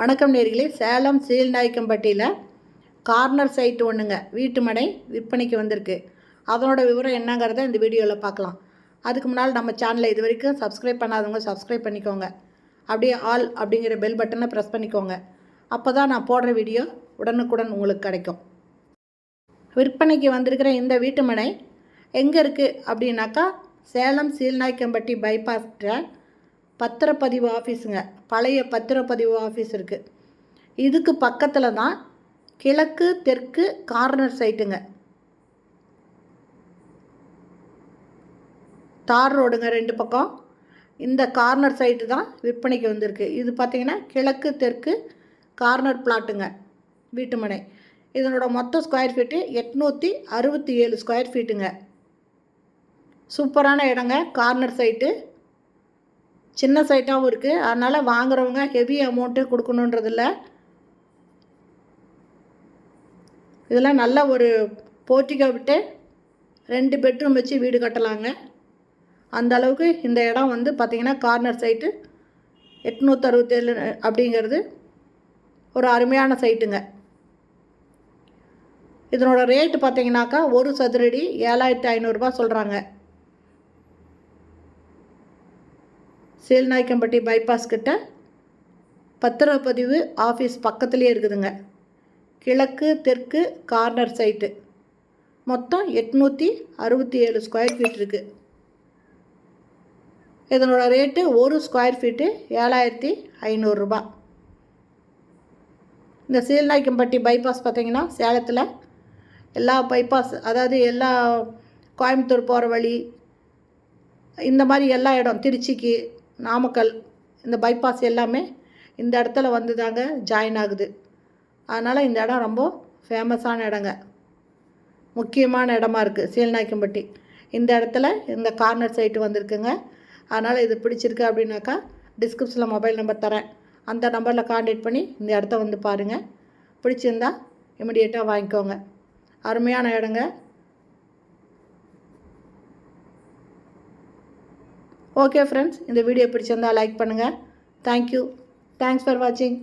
வணக்கம் நேர்களே. Salem சீல்நாயக்கம்பட்டியில் corner site ஒன்றுங்க வீட்டு மனை விற்பனைக்கு வந்திருக்கு. அதனோட விவரம் என்னங்கிறத இந்த வீடியோவில் பார்க்கலாம் அதுக்கு முன்னால் நம்ம சேனலை இது வரைக்கும் சப்ஸ்கிரைப் பண்ணாதவங்க சப்ஸ்கிரைப் பண்ணிக்கோங்க. அப்படியே ஆல் அப்படிங்கிற பெல் பட்டனை ப்ரெஸ் பண்ணிக்கோங்க. அப்போ தான் நான் போடுற வீடியோ உடனுக்குடன் உங்களுக்கு கிடைக்கும். விற்பனைக்கு வந்திருக்கிற இந்த வீட்டு மனை எங்கே இருக்குது அப்படின்னாக்கா சேலம் சீல்நாயக்கம்பட்டி ட்ராக் பத்திரப்பதிவு ஆஃபீஸுங்க. பழைய பத்திரப்பதிவு ஆஃபீஸ் இருக்குது இதுக்கு பக்கத்தில் தான் கிழக்கு தெற்கு கார்னர் சைட்டுங்க. தார் ரோடுங்க ரெண்டு பக்கம். இந்த கார்னர் சைட்டு தான் விற்பனைக்கு வந்திருக்கு. இது பார்த்திங்கன்னா கிழக்கு தெற்கு கார்னர் பிளாட்டுங்க. வீட்டு மனை. இதனோட மொத்த ஸ்கொயர் ஃபீட்டு எட்நூற்றி அறுபத்தி ஏழு ஸ்கொயர் ஃபீட்டுங்க. சூப்பரான இடங்க. Corner site. சின்ன சைட்டாகவும் இருக்குது அதனால் வாங்குறவங்க ஹெவி அமௌண்ட்டு கொடுக்கணுன்றதில்ல. இதெல்லாம் நல்ல ஒரு போர்ட்டிக்கோ விட்டு ரெண்டு பெட்ரூம் வச்சு வீடு கட்டலாங்க. அந்த அளவுக்கு இந்த இடம் வந்து பார்த்திங்கன்னா கார்னர் சைட்டு எட்நூற்றி அறுபத்தேழு அப்படிங்கிறது ஒரு அருமையான சைட்டுங்க இதனோட ரேட்டு பார்த்தீங்கன்னாக்கா ஒரு சதுரடி ஏழாயிரத்தி ஐநூறுரூபா சொல்கிறாங்க சேல்நாய்க்கம்பட்டி பைபாஸ் கிட்ட பத்திரப்பதிவு ஆஃபீஸ் பக்கத்துலேயே இருக்குதுங்க. கிழக்கு தெற்கு கார்னர் சைட்டு மொத்தம் எட்நூற்றி அறுபத்தி ஏழு ஸ்கொயர் ஃபீட் இருக்குது இதனோட ரேட்டு ஒரு ஸ்கொயர் ஃபீட்டு ஏழாயிரத்தி ஐநூறுரூபா இந்த சீல்நாய்க்கம்பட்டி பைபாஸ் பார்த்திங்கன்னா சேலத்தில் எல்லா பைபாஸ் அதாவது எல்லா கோயம்புத்தூர் போகிற வழி இந்த மாதிரி எல்லா இடம் திருச்சிக்கு நாமக்கல் இந்த பைபாஸ் எல்லாமே இந்த இடத்துல வந்து தாங்க ஜாயின் ஆகுது. அதனால் இந்த இடம் ரொம்ப ஃபேமஸான இடங்க. முக்கியமான இடமா இருக்குது சீல்நாய்க்கம்பட்டி. இந்த இடத்துல இந்த கார்னர் சைட்டு வந்திருக்குங்க. அதனால் இது பிடிச்சிருக்கு அப்படின்னாக்கா டிஸ்கிரிப்ஷனில் மொபைல் நம்பர் தரேன். அந்த நம்பரில் காண்டாக்ட் பண்ணி இந்த இடத்த வந்து பாருங்கள் பிடிச்சிருந்தா இமிடியேட்டாக வாங்கிக்கோங்க. அருமையான இடங்க. ஓகே ஃப்ரெண்ட்ஸ் இந்த வீடியோ பிடிச்சிருந்தால் லைக் பண்ணுங்கள் தேங்க்யூ தேங்க்ஸ் ஃபார் வாட்சிங்